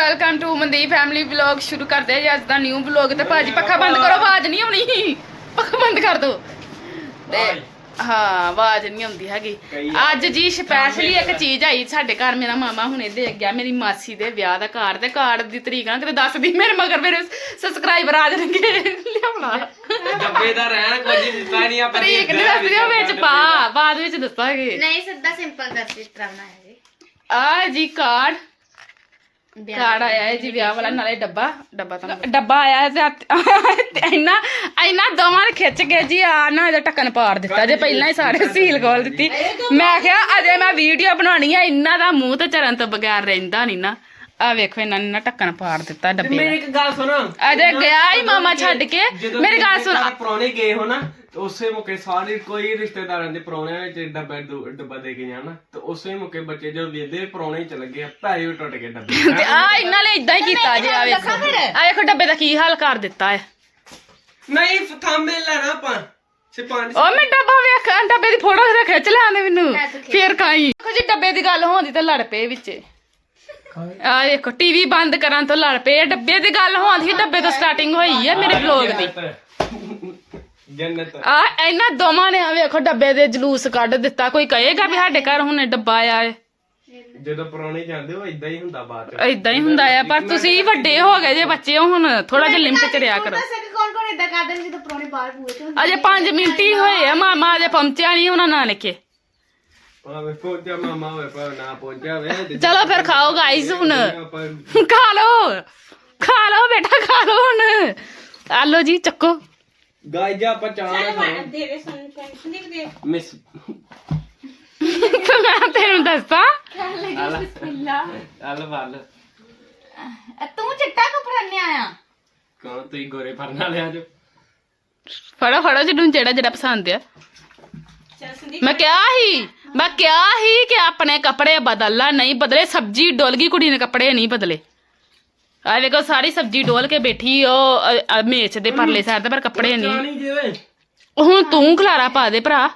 Welcome to Mandeep family vlog ਸ਼ੁਰੂ ਕਰਦੇ ਜੀ ਅੱਜ ਦਾ ਨਿਊ ਵਲੌਗ ਤੇ ਭਾਜੀ ਪੱਖਾ ਬੰਦ ਕਰੋ ਆਵਾਜ਼ ਨਹੀਂ ਆਉਣੀ। ਪੱਖਾ ਬੰਦ ਕਰ ਦਿਓ ਤੇ ਹਾਂ ਆਵਾਜ਼ ਨਹੀਂ ਆਉਂਦੀ ਹੈਗੀ। ਅੱਜ ਜੀ ਸਪੈਸ਼ਲੀ ਇੱਕ ਚੀਜ਼ ਆਈ ਸਾਡੇ ਘਰ ਮੇਰਾ ਮਾਮਾ ਹੁਣੇ ਦੇ ਗਿਆ ਮੇਰੀ ਮਾਸੀ ਦੇ ਵਿਆਹ ਦਾ ਕਾਰਡ ਤੇ ਕਾਰਡ ਦੀ ਤਰੀਕ ਨਾ ਕਿਤੇ ਦੱਸਦੀ ਮੇਰੇ ਮਗਰ ਮੇਰੇ ਸਬਸਕ੍ਰਾਈਬਰ ਆ ਜਾਣਗੇ। ਲਿਆਉਣਾ। ਡੱਬੇ ਦਾ ਰਹਿਣ ਕੁਝ ਦਿੱਤਾ ਨਹੀਂ ਆਪਾਂ ਤਰੀਕ ਨਹੀਂ ਦੱਸਦੀ ਉਹ ਵਿੱਚ ਪਾ ਬਾਅਦ ਵਿੱਚ ਦੱਸਾਂਗੇ। ਨਹੀਂ ਸਿੱਧਾ ਸਿੰਪਲ ਕਰ ਇਸ ਤਰ੍ਹਾਂ ਬਣਾਇਆ ਜੀ। ਆ ਜੀ ਕਾਰਡ ਕਾਰਡ ਆਇਆ ਹੈ ਜੀ ਵਿਆਹ ਵਾਲਾ ਨਾਲੇ ਡੱਬਾ ਡੱਬਾ ਤਾਂ ਡੱਬਾ ਆਇਆ ਹੈ ਤੇ ਤੇ ਇੰਨਾ ਇੰਨਾ ਦੋਵਾਂ ਨੇ ਖਿੱਚ ਕੇ ਜੀ ਆ ਨਾ ਇਹਦਾ ਪਾੜ ਦਿੱਤਾ ਜੇ ਪਹਿਲਾਂ ਹੀ ਸਾਰੇ ਸੀਲ ਖੋਲ ਦਿੱਤੀ। ਮੈਂ ਕਿਹਾ ਅਜੇ ਮੈਂ ਵੀਡੀਓ ਬਣਾਉਣੀ ਆ ਇਹਨਾਂ ਦਾ ਮੂੰਹ ਤੇ ਚਰਨ ਤੋਂ ਬਗੈਰ ਰਹਿੰਦਾ ਨਹੀਂ ਨਾ। ਆ ਵੇਖੋ ਇਹਨਾਂ ਨੇ ਨਾ ਢੱਕਣ ਪਾੜ ਦਿੱਤਾ ਡੱਬੇ ਮੇਰੀ ਦਾ। ਇੱਕ ਗੱਲ ਸੁਣ। ਅਜੇ ਗਿਆ ਹੀ ਮਾਮਾ ਛੱਡ ਕੇ। ਜਦੋਂ ਮੇਰੀ ਗੱਲ ਸੁਣ। ਰਿਸ਼ਤੇਦਾਰ ਪ੍ਰਾਹੁਣੇ ਗਏ ਹੋ ਨਾ ਤੇ ਉਸੇ ਮੌਕੇ ਸਾਰੇ ਕੋਈ ਰਿਸ਼ਤੇਦਾਰਾਂ ਦੇ ਪ੍ਰਾਹੁਣਿਆਂ ਵਿੱਚ ਡੱਬਾ ਦੋ- ਡੱਬਾ ਦੇ ਕੇ ਜਾਣਾ ਤੇ ਉਸੇ ਮੌਕੇ ਬੱਚੇ ਜਦੋਂ ਵੇਂਦੇ ਪ੍ਰਾਹੁਣੇ ਚ ਲੱਗੇ ਪੈਸੇ ਵੀ ਟੁੱਟ ਗਏ ਡੱਬੇ। ਤੇ ਆ ਇਹਨਾਂ ਨੇ ਇਦਾਂ ਹੀ ਕੀਤਾ ਜੀ ਆ ਵੇਖੋ। ਆ ਵੇਖੋ ਡੱਬੇ ਦਾ ਕੀ ਹਾਲ ਕਰ ਦਿੱਤਾ ਹੈ। ਨਹੀਂ ਥੰਬੇ ਲੈਣਾ ਆਪਾਂ। ਸਿਪਾਂਜ ਉਹ ਮੈਂ ਡੱਬਾ ਵੇਖ ਡੱਬੇ ਦੀ ਫੋਟੋ ਖਿੱਚ ਲਿਆਂਦੇ ਮੈਨੂੰ। ਫੇਰ ਖਾਈ। ਦੇਖੋ ਜੀ ਡੱਬੇ ਦੀ ਗੱਲ ਹੋਉਂਦੀ ਤੇ ਲੜ ਪਏ ਵਿੱਚ। ਆ ਦੇਖੋ ਟੀਵੀ ਬੰਦ ਕਰਨ ਤੋਂ ਲੜ ਪਏ। ਡੱਬੇ ਦੀ ਗੱਲ ਹੋਉਂਦੀ ਸੀ ਡੱਬੇ ਤੋਂ ਸਟਾਰਟਿੰਗ ਹੋਈ ਹੈ ਮੇਰੇ ਵਲੌਗ ਦੀ। ਜੰਨਤ। ਆ ਇਹਨਾਂ ਦੋਵਾਂ ਨੇ ਆ ਵੇਖੋ ਡੱਬੇ ਦੇ ਜਲੂਸ ਕੱਢ ਦਿੱਤਾ। ਕੋਈ ਕਹੇਗਾ ਵੀ ਸਾਡੇ ਘਰ ਹੁਣ ਡੱਬਾ ਆਇਆ ਹੈ ਜਦੋਂ ਪ੍ਰਾਹੁਣੇ ਜਾਂਦੇ ਉਹ ਇਦਾਂ ਹੀ ਹੁੰਦਾ ਬਾਅਦ ਚ। ਇਦਾਂ ਹੀ ਹੁੰਦਾ ਆ ਪਰ ਤੁਸੀਂ ਵੱਡੇ ਹੋ ਗਏ ਜੇ ਬੱਚੇ ਹੋ ਹੁਣ ਥੋੜਾ ਜਿਹਾ ਲਿਮਟ ਚ ਰਿਆ ਕਰੋ। ਦੱਸਿਆ ਕਿ ਕੌਣ ਕੌਣ ਇਦਾਂ ਕਰਦੇ ਨੇ ਜਦੋਂ ਪ੍ਰਾਹੁਣੇ ਬਾਹਰ ਪੂਏ ਤੇ ਹੁੰਦੇ ਅਜੇ 5 ਮਿੰਟ ਹੀ ਹੋਏ ਆ ਮਾਮਾ ਅਜੇ ਪਹੁੰਚਿਆ ਨਹੀਂ ਉਹਨਾਂ ਨਾਨਕੇ। ਮਾਮਾ ਹੋਵੇ ਨਾ ਵੇ ਚਲੋ ਫਿਰ ਖਾਓ ਗਾਈਸ ਹੁਣ ਖਾ ਲਓ ਖਾ ਲਓ ਬੇਟਾ ਖਾ ਲਓ ਹੁਣ ਆ ਲਓ ਜੀ ਚੱਕੋ ਗਾਇ ਜਾ ਆਪਾਂ ਚਾਹ ਨਾ ਖਾਓ ਦੇ ਦੇ ਸਾਨੂੰ ਸੰਦੀਪ ਦੇ ਮਿਸ ਮੈਂ ਤੈਨੂੰ ਦੱਸਾਂ ਆਲਾ ਆਲਾ ਵਾਲ ਤੂੰ ਚਿੱਟਾ ਕੱਪੜਾ ਨਹੀਂ ਆਇਆ ਕੌਣ ਤੁਸੀਂ ਗੋਰੇ ਫਰਨ ਵਾਲੇ ਆ ਜੋ ਫੜੋ ਫੜੋ ਜਿਹਨੂੰ ਜਿਹੜਾ ਜਿਹੜਾ ਪਸੰਦ ਆ ਮੈਂ ਕਿਹਾ ਹੀ ਮੈਂ ਕਿਹਾ ਹੀ ਕਿ ਆਪਣੇ ਕੱਪੜੇ ਬਦਲਣਾ ਨਹੀਂ ਬਦਲੇ ਸਬਜੀ ਡੋਲ ਗਈ ਕੁੜੀ ਨੇ ਕੱਪੜੇ ਨਹੀਂ ਬਦਲੇ। ਆ ਵੇਖੋ ਸਾਰੀ ਸਬਜੀ ਡੋਲ ਕੇ ਬੈਠੀ ਉਹ ਅ, ਅ, ਮੇਚ ਦੇ ਪਰਲੇ ਸਾਈਡ ਤੇ ਪਰ ਕੱਪੜੇ ਨਹੀਂ। ਨਹੀਂ ਹੁਣ ਤੂੰ ਖਲਾਰਾ ਪਾ ਦੇ ਭਰਾ।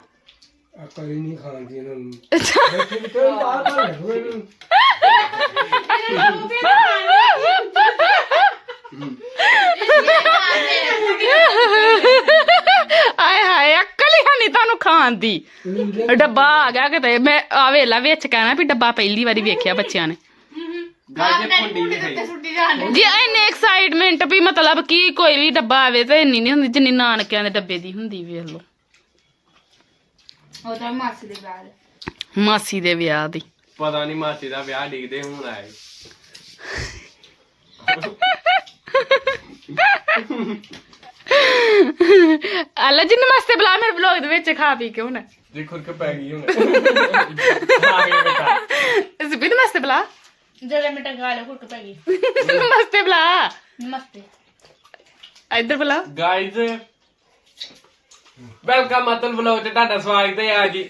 ਅਕਲ ਹੀ ਨਹੀਂ ਖਾਂਦੀ ਇਹਨਾਂ ਨੂੰ। ਆਏ ਹਾਏ ਅਕਲ ਹੀ। ਨਹੀਂ ਤੁਹਾਨੂੰ ਖਾਣ ਦੀ ਡੱਬਾ ਆ ਗਿਆ ਕਿਤੇ। ਮੈਂ ਆ ਵੇਲਾ ਵਿੱਚ ਕਹਿਣਾ ਵੀ ਡੱਬਾ ਪਹਿਲੀ ਵਾਰੀ ਵੇਖਿਆ ਬੱਚਿਆਂ ਨੇ। ਗਾਇ ਜੇ ਫੁੰਡੀ ਨਹੀਂ ਖਾਈ। ਸੁੱਟੀ ਜਾਣ ਜੀ ਇੰਨੇ ਐਕਸਾਈਟਮੈਂਟ ਵੀ ਮਤਲਬ ਕੀ ਕੋਈ ਵੀ ਡੱਬਾ ਆਵੇ ਤੇ ਇੰਨੀ ਨਹੀਂ ਹੁੰਦੀ ਜਿੰਨੀ ਨਾਨਕਿਆਂ ਦੇ ਡੱਬੇ ਦੀ ਹੁੰਦੀ ਵੇਖ ਲਓ। ਉਹ ਤਾਂ ਮਾਸੀ ਦੇ ਬਾਹਰ ਮਾਸੀ ਦੇ ਵਿਆਹ ਦੀ। ਪਤਾ ਨਹੀਂ ਮਾਸੀ ਦਾ ਵਿਆਹ ਡਿੱਗਦੇ ਹੁਣ ਆਏ। ਅੱਲਾ ਜੀ ਨਮਸਤੇ ਬੁਲਾ ਮੇਰੇ ਵਲੌਗ ਦੇ ਵਿੱਚ ਖਾ ਪੀ ਕੇ ਹੁਣ ਜੀ ਖੁਰਕ ਪੈ ਗਈ ਹੁਣ ਆ ਗਿਆ ਬੇਟਾ ਇਸ ਵੀ ਨਮਸਤੇ ਬੁਲਾ ਜਦੋਂ ਮਿੰਟ ਗਾ ਲੈ ਹੁੱਕ ਪੈ ਗਈ ਨਮਸਤੇ ਬੁਲਾ ਨਮਸਤੇ ਇੱਧਰ ਬੁਲਾ ਗਾਇਜ਼ ਵੈਲਕਮ ਅਤਲ ਬਲੌਗ ਤੇ ਤੁਹਾਡਾ ਸਵਾਗਤ ਹੈ ਆ ਜੀ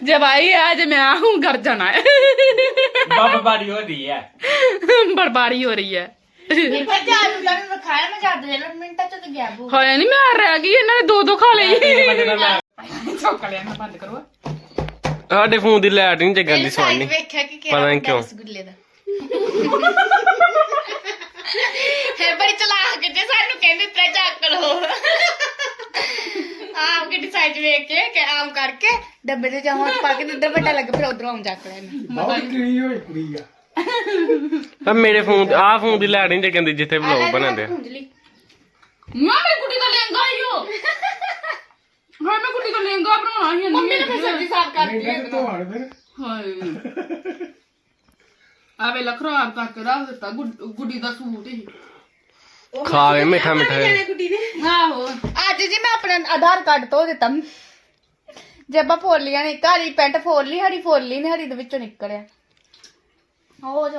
जब आई है आज मैं हूँ घर जाना है ਬਾਬਾ ਬਾਰੀ ਹੋ ਰਹੀ ਹੈ बर्बादी हो रही है ਇਹ ਪਰ ਜਾਦੂ ਦਾ ਨੂੰ ਖਾਇਆ ਮੈਂ ਜਾਦੂ ਦੇ ਲੋ ਮਿੰਟਾਂ ਚ ਤੇ ਗਿਆ ਬੂ ਹਾਏ ਨਹੀਂ ਮੈਂ ਰਹਿ ਗਈ ਇਹਨਾਂ ਨੇ ਦੋ ਦੋ ਖਾ ਲਈ ਚੌਕ ਲਿਆ ਮੈਂ ਬੰਦ ਕਰੋ। ਸਾਡੇ ਫੋਨ ਦੀ ਲਾਈਟ ਨਹੀਂ ਜਗਣ ਦੀ ਵੇਖਿਆ ਕਿ ਪਤਾ ਨਹੀਂ ਕਿਉਂ। ਰਸਗੁੱਲੇ ਦਾ। ਫਿਰ ਬੜੀ ਚਲਾਕ ਜੇ ਸਾਨੂੰ ਕਹਿੰਦੇ ਤਰੇ ਚੱਕ ਲੋ ਆਮ ਕਿ ਸਾਈਜ਼ ਵੇਖ ਕੇ ਕਿ ਆਮ ਕਰਕੇ ਡੱਬੇ ਤੇ ਜਾਵਾਂ ਪਾ ਕੇ ਤੇ ਇੱਧਰ ਵੱਡਾ ਲੱਗ ਫਿਰ ਉਧਰੋਂ ਆਮ ਚੱਕ ਲੈਣਾ ਤਾਂ ਮੇਰੇ ਫੋਨ ਆ ਫੋਨ ਦੀ ਲਾਈਟ ਨਹੀਂ ਜਗਣ ਦੀ ਜਿੱਥੇ ਬਲੌਗ ਬਣਾਉਂਦੇ ਆ। ਖੁੰਝਲੀ ਮਾਂ ਮੇਰੀ ਕੁੜੀ ਦਾ ਲਹਿੰਗਾ ਹੀ ਹੋ ਹਾਂ ਮੈਂ ਕੁੜੀ ਦਾ ਲਹਿੰਗਾ ਬਣਾਉਣਾ ਹੀ ਮੰਮੀ ਨੇ ਫਿਰ ਸਬਜ਼ੀ ਸਾਫ਼ ਕਰਤੀ ਹੈ ਹਾਏ। ਆਵੇ ਲਖਰਾਬ ਕਰਕੇ ਰੱਖ ਦਿੱਤਾ ਗੁੱਡ- ਦਾ ਸੂਟ ਹੀ। ਖਾ ਕੇ ਮਿੱਠਾ ਮਿੱਠਾ ਆਹੋ। ਅੱਜ ਜੀ ਮੈਂ ਆਪਣਾ ਆਧਾਰ ਕਾਰਡ ਧੋ ਦਿੱਤਾ। ਜੇਬਾਂ ਫੋਲੀਆਂ ਨੇ ਘਰੀ ਪੈਂਟ ਫੋਲ ਲਈ ਹਰੀ ਫੋਲ ਲਈ ਨੇ ਹਰੀ ਦੇ ਵਿੱਚੋਂ ਨਿਕਲਿਆ। ਉਹ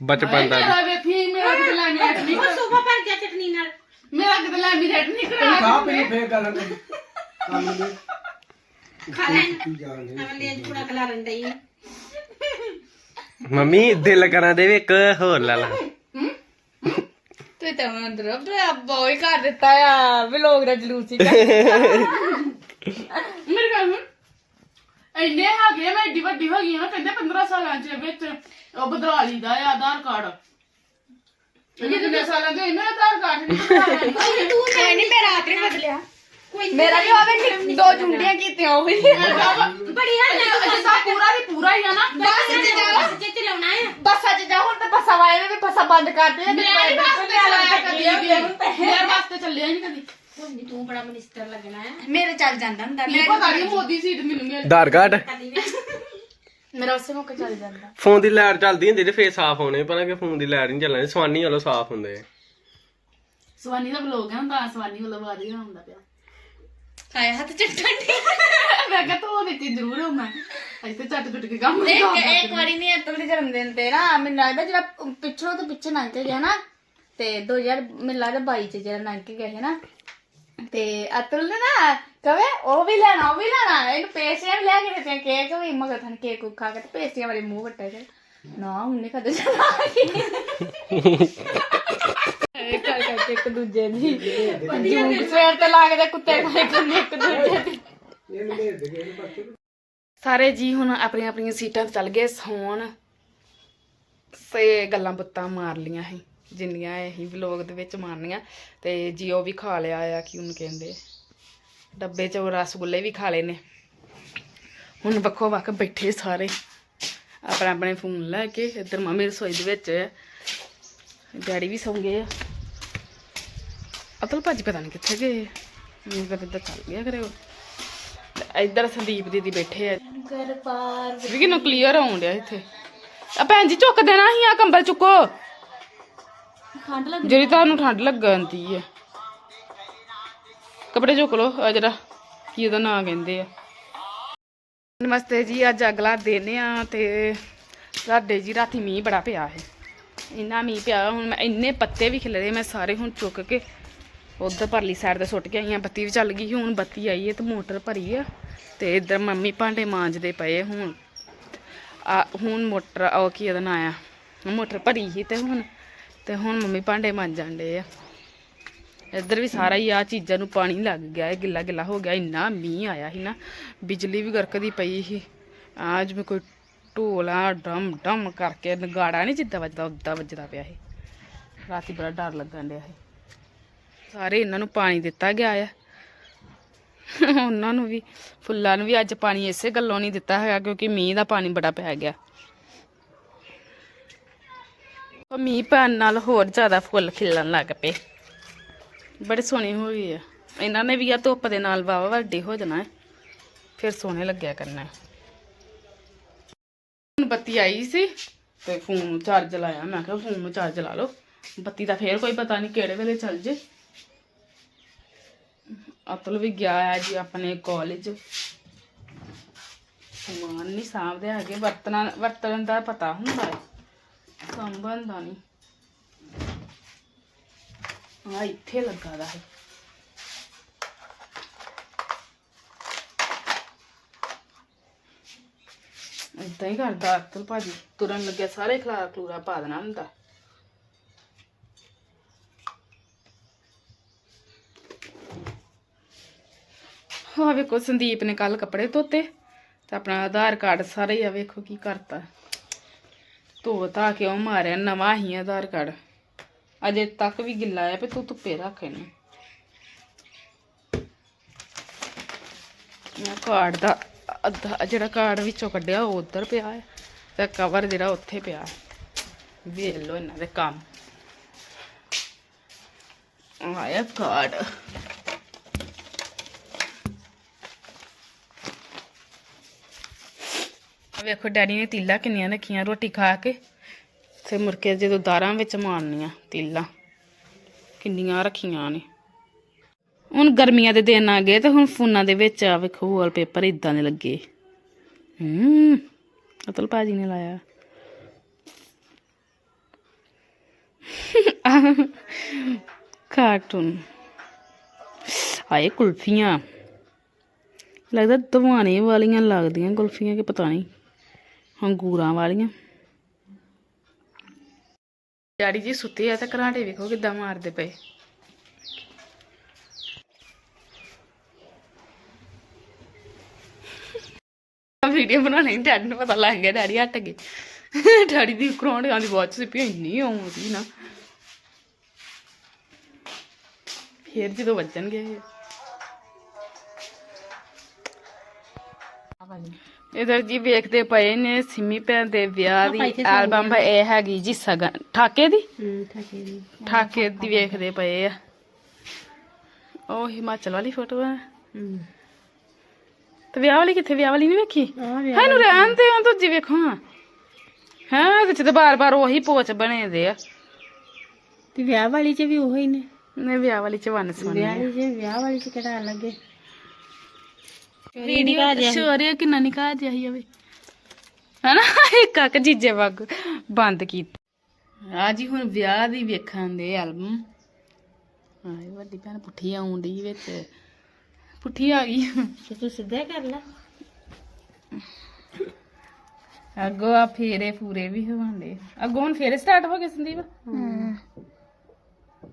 ਬਚਪਨ ਦਾ ਮੇਰਾ ਵੇਖੀ ਮੇਰਾ ਲੈਮੀਨੇਟ ਨਹੀਂ ਸੋਫਾ ਭਰ ਗਿਆ ਚਟਨੀ ਨਾਲ। ਮੇਰਾ ਕਿਤੇ ਲੈਮੀਨੇਟ ਨਹੀਂ ਕਰਾ ਮੰਮੀ ਦਿਲ ਕਰਾਂ ਦੇ ਵੀ ਇੱਕ ਹੋਰ ਲੈ ਲਾ। ਤੂੰ ਤਾਂ ਅੰਦਰ ਬੋਈ ਕਰ ਦਿੱਤਾ ਆ ਵਲੋਗ ਦਾ ਜਲੂਸ ਹੀ ਇੰਨੇ ਹੈਗੇ ਮੈਂ ਏਡੀ ਵੱਡੀ ਹੋ ਗਈ ਹਾਂ ਕਹਿੰਦੇ 15 ਸਾਲਾਂ ਚ ਵਿੱਚ ਉਹ ਬਦਲਾ ਲਈਦਾ ਆ ਆਧਾਰ ਕਾਰਡ। ਇਹ ਕਿੰਨੇ ਸਾਲਾਂ ਦੇ ਇਹਨਾਂ ਆਧਾਰ ਕਾਰਡ ਨਹੀਂ ਬਦਲਾਇਆ ਤੂੰ ਨਹੀਂ ਮੇਰਾ ਆਖਰੀ ਬਦਲਿਆ। ਮੇਰਾ ਵੀ ਹੋਵੇ ਦੋ ਜੁੰਡੀਆਂ ਕੀਤੀਆਂ ਉਹ ਬੜੀ ਜਿੱਦਾਂ ਪੂਰਾ ਦੀ ਪੂਰਾ ਹੀ ਆ ਨਾ। ਬੱਸ ਚ ਜਾ ਬੱਸਾਂ ਚ ਜਾ ਹੁਣ ਤਾਂ ਬੱਸਾਂ ਵਾਲੇ ਵੀ ਬੱਸਾਂ ਬੰਦ ਕਰ ਮੈਂ ਨਹੀਂ ਚਲਾਇਆ ਕਦੀ ਵੀ। ਚੱਲਿਆ ਨਹੀਂ ਕਦੀ। ਮੇਰੇ ਚੱਲ ਜਾਂਦਾ ਹੁੰਦਾ ਇਹ ਪਤਾ ਨਹੀਂ ਮੋਦੀ ਸੀਟ ਮਿਲੂਗੀ ਆਧਾਰ ਕਾਰਡ? ਮੇਰਾ ਉਸੇ ਮੌਕੇ ਚੱਲ ਜਾਂਦਾ। ਫੋਨ ਦੀ ਲਾਈਟ ਚੱਲਦੀ ਹੁੰਦੀ ਤੇ ਫੇਰ ਸਾਫ਼ ਹੋਣੇ ਪਰ ਕਿ ਫੋਨ ਦੀ ਲਾਈਟ ਨਹੀਂ ਚੱਲਣੀ ਸਵਾਨੀ ਵਾਲੋ ਸਾਫ਼ ਹੁੰਦੇ। ਸਵਾਨੀ ਦਾ ਵਲੋਗ ਹੈ ਹੁੰਦਾ ਸਵਾਨੀ ਵੱਲੋਂ ਵਾਰੀ ਹੁੰਦਾ ਪਿਆ। ਹਾਏ ਹੱਥ ਚੱਟਣ ਮੈਂ ਕਿਹਾ ਤੂੰ ਦਿੱਤੀ ਜ਼ਰੂਰ ਹੋ ਮੈਂ। ਅੱਜ ਤੇ ਚੱਟ ਟੁੱਟ ਕੇ ਕੰਮ ਇੱਕ ਇੱਕ ਵਾਰੀ ਨਹੀਂ ਅਤਲ ਦੇ ਜਨਮ ਦਿਨ ਤੇ ਨਾ ਮੈਨੂੰ ਲੱਗਦਾ ਜਿਹੜਾ ਪਿੱਛੋਂ ਤੋਂ ਪਿੱਛੇ ਲੰਘ ਕੇ ਗਿਆ ਨਾ ਤੇ 2000 ਮੈਨੂੰ ਲੱਗਦਾ 22 ਚ ਜਿਹੜਾ ਲੰਘ ਕੇ ਗਿਆ ਸੀ ਨਾ ਤੇ ਅਤੁਲ ਨੇ ਨਾ ਕਵੇ ਉਹ ਵੀ ਲੈਣਾ ਉਹ ਵੀ ਲੈਣਾ। ਇਹਨੂੰ ਪੇਸਟੀਆਂ ਵੀ ਲੈ ਕੇ ਦਿੱਤੀਆਂ ਕੇਕ ਵੀ। ਮਗਰ ਥਨ ਕੇਕ ਖਾ ਕੇ ਤੇ ਪੇਸਟੀਆਂ ਵਾਲੇ ਮੂੰਹ ਵੱਟੇ ਤੇ ਨਾ ਉਹਨੇ ਕਦੇ ਇਹ ਕਰ ਕਰਕੇ ਇੱਕ ਦੂਜੇ ਦੀ ਜੂਕ ਸਵੇਰ ਤੇ ਲੱਗਦੇ ਕੁੱਤੇ ਖਾਏ ਕਿੰਨੇ ਇੱਕ ਦੂਜੇ ਦੀ। ਸਾਰੇ ਜੀ ਹੁਣ ਆਪਣੀਆਂ ਆਪਣੀਆਂ ਸੀਟਾਂ ਤੇ ਚੱਲ ਗਏ ਸੌਣ। ਸੇ ਗੱਲਾਂ ਬੁੱਤਾਂ ਮਾਰ ਲੀਆਂ ਸੀ। ਜਿੰਨੀਆਂ ਇਹੀ ਵਲੋਗ ਦੇ ਵਿੱਚ ਮਾਰਨੀਆਂ ਤੇ ਜੀ ਉਹ ਵੀ ਖਾ ਲਿਆ ਆ ਕਿ ਉਹਨੂੰ ਕਹਿੰਦੇ। ਡੱਬੇ 'ਚ ਉਹ ਰਸਗੁੱਲੇ ਵੀ ਖਾ ਲਏ ਨੇ ਹੁਣ ਵੱਖੋ ਵੱਖ ਬੈਠੇ ਸਾਰੇ। ਆਪਣਾ ਆਪਣੇ ਫੋਨ ਲੈ ਕੇ ਇੱਧਰ ਮੰਮੀ ਰਸੋਈ ਦੇ ਵਿੱਚ ਹੈ ਡੈਡੀ ਵੀ ਸੌਂ ਗਏ ਆ। ਅਤਲ ਭਾਜੀ ਪਤਾ ਨਹੀਂ ਕਿੱਥੇ ਗਏ ਮੈਨੂੰ ਕਦੇ ਤਾਂ ਚੱਲ ਗਿਆ ਕਰੇ ਇੱਧਰ ਸੰਦੀਪ ਦੀਦੀ ਬੈਠੇ ਆ। ਘਰ ਪਾਰ ਵੀ ਕਿਨੂੰ ਕਲੀਅਰ ਆਉਣ ਡਿਆ ਇੱਥੇ। ਆ ਭੈਣ ਜੀ ਚੁੱਕ ਦੇਣਾ ਸੀ ਆ ਕੰਬਲ ਚੁੱਕੋ। ਠੰਡ ਲੱਗ ਜਿਹੜੀ ਤੁਹਾਨੂੰ ਠੰਡ ਲੱਗਣਦੀ ਹੈ ਕੱਪੜੇ ਚੁੱਕ ਲੋ ਆ ਜਿਹੜਾ ਕੀ ਉਹਦਾ ਨਾਂ ਕਹਿੰਦੇ ਆ। ਨਮਸਤੇ ਜੀ ਅੱਜ ਅਗਲਾ ਦਿਨ ਆ ਤੇ ਸਾਡੇ ਜੀ ਰਾਤੀ ਮੀਂਹ ਬੜਾ ਪਿਆ ਹੈ। ਇੰਨਾ ਮੀਂਹ ਪਿਆ ਹੁਣ ਮੈਂ ਇੰਨੇ ਪੱਤੇ ਵੀ ਖਿਲਰੇ ਮੈਂ ਸਾਰੇ ਹੁਣ ਚੁੱਕ ਕੇ ਉਧਰ ਪਰਲੀ ਸਾਈਡ ਤੇ ਸੁੱਟ ਕੇ ਆਈ ਆ ਬੱਤੀ ਵੀ ਚੱਲ ਗਈ ਹੁਣ ਬੱਤੀ ਆਈ ਹੈ ਤੇ ਮੋਟਰ ਭਰੀ ਆ ਤੇ ਇੱਧਰ ਮੰਮੀ ਭਾਂਡੇ ਮਾਂਜਦੇ ਪਏ ਹੁਣ। ਆ ਹੁਣ ਮੋਟਰ ਉਹ ਕੀ ਉਹਦਾ ਨਾਂ ਆ ਮੋਟਰ ਭਰੀ ਸੀ ਤੇ ਹੁਣ ਤੇ ਹੁਣ ਮੰਮੀ ਭਾਂਡੇ ਮਾਂਜਣ ਡੇ ਆ। ਇੱਧਰ ਵੀ ਸਾਰਾ ਹੀ ਆ, ਚੀਜ਼ਾਂ ਨੂੰ ਪਾਣੀ ਲੱਗ ਗਿਆ ਹੈ ਗਿੱਲਾ ਗਿੱਲਾ ਹੋ ਗਿਆ, ਇੰਨਾ ਮੀਂਹ ਆਇਆ ਸੀ ਨਾ, ਬਿਜਲੀ ਵੀ ਗਰਕਦੀ ਪਈ ਸੀ। ਆ ਜਿਵੇਂ ਕੋਈ ਢੋਲਾ ਡਮ ਡਮ ਕਰਕੇ ਨਗਾੜਾ ਨਹੀਂ ਜਿੱਦਾਂ ਵੱਜਦਾ ਉਦਾਂ ਵੱਜਦਾ ਪਿਆ ਸੀ। ਰਾਤੀ ਬੜਾ ਡਰ ਲੱਗਣ ਡਿਆ ਸੀ। ਸਾਰੇ ਇਹਨਾਂ ਨੂੰ ਪਾਣੀ ਦਿੱਤਾ ਗਿਆ ਆ। ਉਹਨਾਂ ਨੂੰ ਵੀ, ਫੁੱਲਾਂ ਨੂੰ ਵੀ ਅੱਜ ਪਾਣੀ ਇਸੇ ਗੱਲੋਂ ਨਹੀਂ ਦਿੱਤਾ ਹੈਗਾ, ਕਿਉਂਕਿ ਮੀਂਹ ਦਾ ਪਾਣੀ ਬੜਾ ਪੈ ਗਿਆ। ਮੀਂਹ ਪੈਣ ਨਾਲ ਹੋਰ ਜ਼ਿਆਦਾ ਫੁੱਲ ਖਿਲਣ ਲੱਗ ਪਏ। ਬੜੇ ਸੋਹਣੇ ਹੋ ਗਏ ਆ। ਇਹਨਾਂ ਨੇ ਵੀ ਆ ਧੁੱਪ ਦੇ ਨਾਲ ਵਾਵਾ ਵੱਡੇ ਹੋ ਜਾਣਾ ਹੈ। ਫਿਰ ਸੋਹਣੇ ਲੱਗਿਆ ਕਰਨਾ ਹੁਣ ਬੱਤੀ ਆਈ ਸੀ ਤੇ ਫੋਨ ਨੂੰ ਚਾਰਜ ਲਾਇਆ। ਮੈਂ ਕਿਹਾ ਫੋਨ ਨੂੰ ਚਾਰਜ ਲਾ ਲਓ। ਬੱਤੀ ਦਾ ਫੇਰ ਕੋਈ ਪਤਾ ਨਹੀਂ ਕਿਹੜੇ ਵੇਲੇ ਚੱਲ ਜੇ। ਅਤਲ ਵੀ ਗਿਆ ਹੈ ਜੀ ਆਪਣੇ ਕਾਲਜ ਸਮਾਨ ਨਹੀਂ ਸਾਂਭਦੇ ਹੈਗੇ। ਵਰਤਣਾ ਵਰਤਣ ਦਾ ਪਤਾ ਹੁੰਦਾ ਹੈ। ਸੰਭਨ ਨਹੀਂ। ਆ ਇੱਥੇ ਲੱਗਾ ਦਾ ਹੈ ਏਦਾਂ ਹੀ ਕਰਦਾ ਅਤਲ ਭਾਜੀ। ਤੁਰਨ ਲੱਗਿਆ ਸਾਰੇ ਖਲਾਰਾ ਖਲੂਰਾ ਪਾ ਦੇਣਾ ਹੁੰਦਾ। ਹਾਂ ਵੇਖੋ ਸੰਦੀਪ ਨੇ ਕੱਲ ਕੱਪੜੇ ਧੋਤੇ ਤੇ ਆਪਣਾ ਆਧਾਰ ਕਾਰਡ ਸਾਰੇ ਆ ਵੇਖੋ ਕੀ ਕਰਤਾ। ਧੋ ਧਾ ਕੇ ਉਹ ਮਾਰਿਆ, ਨਵਾਂ ਹੀ ਆਧਾਰ ਕਾਰਡ। ਅਜੇ ਤੱਕ ਵੀ ਗਿੱਲਾ ਆ, ਵੀ ਤੂੰ ਧੁੱਪੇ ਰੱਖ ਇਹਨੂੰ। ਮੈਂ ਕਾਰਡ ਦਾ ਅੱਧਾ, ਜਿਹੜਾ ਕਾਰਡ ਵਿੱਚੋਂ ਕੱਢਿਆ, ਉਹ ਉੱਧਰ ਪਿਆ ਹੈ ਤੇ ਕਵਰ ਜਿਹੜਾ ਉੱਥੇ ਪਿਆ ਹੈ। ਵੇਖ ਲਓ ਇਹਨਾਂ ਦੇ ਕੰਮ। ਆਇਆ ਕਾਰਡ। ਵੇਖੋ, ਡੈਡੀ ਨੇ ਤੀਲਾ ਕਿੰਨੀਆਂ ਰੱਖੀਆਂ, ਰੋਟੀ ਖਾ ਕੇ। ਤੇ ਮੁੜ ਕੇ ਜਦੋਂ ਦਾਰਾਂ ਵਿੱਚ ਮਾਰਨੀਆਂ ਤੀਲਾ, ਕਿੰਨੀਆਂ ਰੱਖੀਆਂ ਨੇ। ਹੁਣ ਗਰਮੀਆਂ ਦੇ ਦਿਨ ਆ ਗਏ ਤੇ ਹੁਣ ਫੋਨਾਂ ਦੇ ਵਿੱਚ ਆ ਵੇਖੋ ਵਾਲ ਪੇਪਰ ਇਦਾਂ ਦੇ ਲੱਗੇ। ਹੂੰ, ਅਤਲ ਭਾਜੀ ਨੇ ਲਾਇਆ। ਕਾਰਟੂਨ ਆਏ ਕੁਲਫੀਆਂ। ਲੱਗਦਾ ਦਵਾਨੇ ਵਾਲੀਆਂ ਲੱਗਦੀਆਂ ਕੁਲਫੀਆਂ ਕਿ ਪਤਾ ਨਹੀਂ। ਅੰਗੂਰਾਂ ਵਾਲੀਆਂ। ਡੈਡੀ ਜੀ ਸੁੱਤੇ ਆ ਤਾਂ ਘਰਾਟੇ ਵੇਖੋ ਕਿੱਦਾਂ ਮਾਰਦੇ ਪਏ। ਵੀਡੀਓ ਬਣਾਉਣੀ ਡੈਡੀ ਨੂੰ ਪਤਾ ਲੱਗ ਗਿਆ ਡੈਡੀ ਹਟ ਗਏ। ਡੈਡੀ ਦੀ ਕਰੋਂਡਿਆਂ ਦੀ ਵਾਚ ਸੀ ਪਈ ਇੰਨੀ ਆਉਂਦੀ ਨਾ। ਫੇਰ ਜਦੋਂ ਵੱਜਣਗੇ ਇਧਰ ਜੀ ਵੇਖਦੇ ਪਏ ਨੇ ਸਿਮੀ ਭੈਣ ਦੇ ਵਿਆਹ ਦੀ ਐਲਬਮ ਇਹ ਹੈਗੀ ਜੀ ਸਗਨ। ਠਾਕੇ ਦੀ? ਠਾਕੇ ਦੀ। ਵੇਖਦੇ ਪਏ ਆ। ਉਹ ਹਿਮਾਚਲ ਵਾਲੀ ਫੋਟੋ ਆ। ਤੇ ਵਿਆਹ ਵਾਲੀ ਕਿੱਥੇ? ਵਿਆਹ ਵਾਲੀ ਨਹੀਂ ਵੇਖੀ? ਹਾਂ ਨੂੰ ਰਹਿਣ ਤੇ ਆ ਦੂਜੀ ਵੇਖੋ ਹਾਂ। ਹਾਂ ਇਹਦੇ ਚ ਤੇ ਬਾਰ-ਬਾਰ ਉਹੀ ਪੋਚ ਬਣੇ ਦੇ ਆ। ਤੇ ਵਿਆਹ ਵਾਲੀ ਚ ਵੀ ਉਹੀ ਨੇ। ਨੇ ਵਿਆਹ ਵਾਲੀ ਚ ਵਨ ਸੋਨੀ ਵਾਲੀ ਚ ਵਿਆਹ ਵਾਲੀ ਚ ਕਿਹੜਾ ਲੱਗੇ ਵੀਡੀਓ ਸ਼ੋਰੀਆ ਕਿੰਨਾ ਨਿਕਾਹ ਜਿਹਾ ਹੀ ਹੋਵੇ ਹਨਾ? ਇੱਕ ਕੱਕ ਜੀਜੇ ਵਗ ਬੰਦ ਕੀਤਾ। ਆ ਜੀ ਹੁਣ ਵਿਆਹ ਦੀ ਵੇਖਣ ਦੇ ਐਲਬਮ ਆਏ ਵੱਡੀ ਭੈਣ ਪੁੱਠੀ ਆਉਂਦੀ ਵਿੱਚ। ਪੁੱਠੀ ਆ ਗਈ। ਤੇ ਸਿੱਧਾ ਕਰ ਲੈ। ਅੱਗੋਂ ਆ ਫੇਰੇ ਪੂਰੇ ਵੀ ਹੋਵਾਂਦੇ ਅੱਗੋਂ ਹੁਣ ਫੇਰੇ ਸਟਾਰਟ ਹੋ ਗਏ ਸੰਦੀਪ?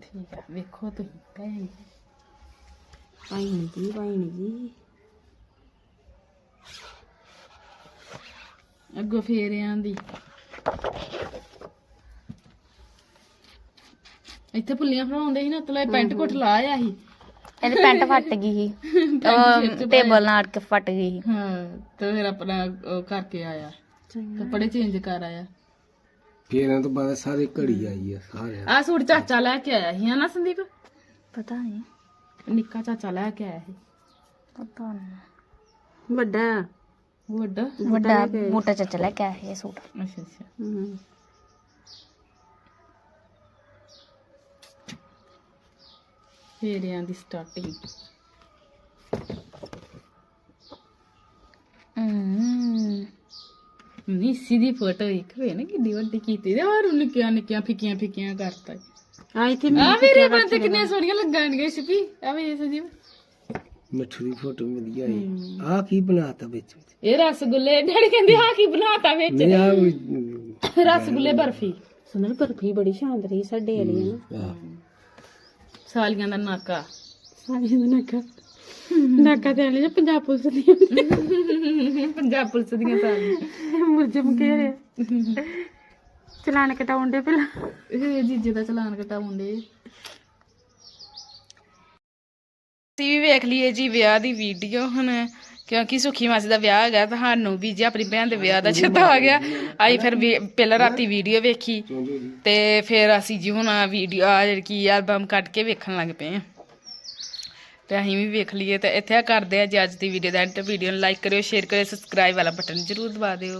ਠੀਕ ਆ ਵੇਖੋ ਤੁਸੀਂ ਭੈਣ। ਜੀ ਜੀ। ਅੱਗੋਂ ਫੇਰਿਆਂ ਦੀ। ਇੱਥੇ ਪੁੱਲੀਆਂ ਫੜਾਉਂਦੇ ਸੀ ਨਾ ਤਲੇ ਪੈਂਟ ਕੋਟ ਲਾ ਆਇਆ ਸੀ। ਇਹਦੀ ਪੈਂਟ ਫਟ ਗਈ ਸੀ। ਟੇਬਲ ਨਾਲ ਅੜ ਕੇ ਫਟ ਗਈ ਸੀ। ਹਾਂ ਤੇ ਫਿਰ ਆਪਣਾ ਉਹ ਕਰਕੇ ਆਇਆ। ਕੱਪੜੇ ਚੇਂਜ ਕਰ ਆਇਆ। ਫੇਰਾਂ ਤੋਂ ਬਾਅਦ ਸਾਰੇ ਘੜੀ ਆਈ ਆ ਸਾਰੇ ਆ ਸੂਟ ਚਾਚਾ ਲੈ ਕੇ ਆਇਆ ਸੀ ਹਨਾ ਸੰਦੀਪ? ਪਤਾ ਨਹੀਂ। ਨਿੱਕਾ ਚਾਚਾ ਲੈ ਕੇ ਆਇਆ ਸੀ। ਪਤਾ ਨਹੀਂ। ਵੱਡਾ। ਵੱਡਾ? ਵੱਡਾ ਮੋਟਾ ਚਾਚਾ ਲੈ ਕੇ ਆਇਆ ਇਹ ਸੂਟ। ਅੱਛਾ ਅੱਛਾ। ਫੇਰਿਆਂ ਦੀ ਸਟਾਰਟਿੰਗ ਹੂੰ। ਨੀਸੀ ਦੀ ਫੋਟੋ ਇੱਕ ਵੇ ਨਾ ਕਿੱਡੀ ਵੱਡੀ ਕੀਤੀ ਤੇ ਹੋਰ ਨਿੱਕੀਆਂ ਨਿੱਕੀਆਂ ਫਿੱਕੀਆਂ ਫਿੱਕੀਆਂ ਕਰਤਾ। ਆ ਇੱਥੇ ਆ ਵੀਰੇ ਬੰਦੇ ਕਿੰਨੀਆਂ ਸੋਹਣੀਆਂ ਲੱਗਣਗੀਆਂ ਸਿਪੀ। ਆ ਵੇ ਸੰਦੀਪ ਮਿੱਠੂ ਦੀ ਫੋਟੋ ਵਧੀਆ ਆਈ ਆ ਕੀ ਬਣਾਤਾ ਵਿੱਚ ਇਹ ਰਸਗੁੱਲੇ ਡੈਡੀ ਕਹਿੰਦੇ ਆ ਕੀ ਬਣਾਤਾ ਵਿੱਚ? ਨਹੀਂ ਆ ਰਸਗੁੱਲੇ ਬਰਫੀ। ਸੁਣਨ ਬਰਫੀ ਬੜੀ ਸ਼ਾਨਦਾਰ ਸਾਡੇ ਵਾਲੀ ਹੈ ਸਾਲੀਆਂ ਦਾ ਨਾਕਾ। ਸਾਰੀਆਂ ਦਾ ਨਾਕਾ। ਨਾਕਾ ਤੇ ਵਾਲੇ ਪੰਜਾਬ ਪੁਲਿਸ ਦੀ ਪੰਜਾਬ ਪੁਲਿਸ ਦੀਆਂ ਸਾਲੀਆਂ। ਮੁਰਜਮ ਘੇਰੇ ਚਲਾਨ ਕਟਾਉਣ ਦੇ ਪਹਿਲਾਂ। ਇਹ ਜੀਜੇ ਦਾ ਚਲਾਨ ਕਟਾਉਂਦੇ ਅਸੀਂ ਵੀ ਵੇਖ ਲਈਏ ਜੀ ਵਿਆਹ ਦੀ ਵੀਡੀਓ ਹੁਣ ਕਿਉਂਕਿ ਸੁਖੀ ਮਾਸੀ ਦਾ ਵਿਆਹ ਹੈਗਾ ਤੁਹਾਨੂੰ ਵੀ ਜੀ ਆਪਣੀ ਭੈਣ ਦੇ ਵਿਆਹ ਦਾ ਚੇਤਾ ਆ ਗਿਆ। ਆਈ ਫਿਰ ਪਹਿਲਾਂ ਰਾਤੀ ਵੀਡੀਓ ਵੇਖੀ ਤੇ ਫਿਰ ਅਸੀਂ ਜੀ ਹੁਣ ਵੀਡੀਓ ਆ ਜਿਹੜੀ ਕੀ ਐਲਬਮ ਕੱਢ ਕੇ ਵੇਖਣ ਲੱਗ ਪਏ ਆ ਤੇ ਅਸੀਂ ਵੀ ਵੇਖ ਲਈਏ ਤੇ ਇੱਥੇ ਆ ਕਰਦੇ ਆ ਜੀ ਅੱਜ ਦੀ ਵੀਡੀਓ ਦਾ ਐਂਡ ਵੀਡੀਓ ਨੂੰ ਲਾਈਕ ਕਰਿਓ ਸ਼ੇਅਰ ਕਰਿਓ ਸਬਸਕ੍ਰਾਈਬ ਵਾਲਾ ਬਟਨ ਜ਼ਰੂਰ ਦਬਾ ਦਿਓ।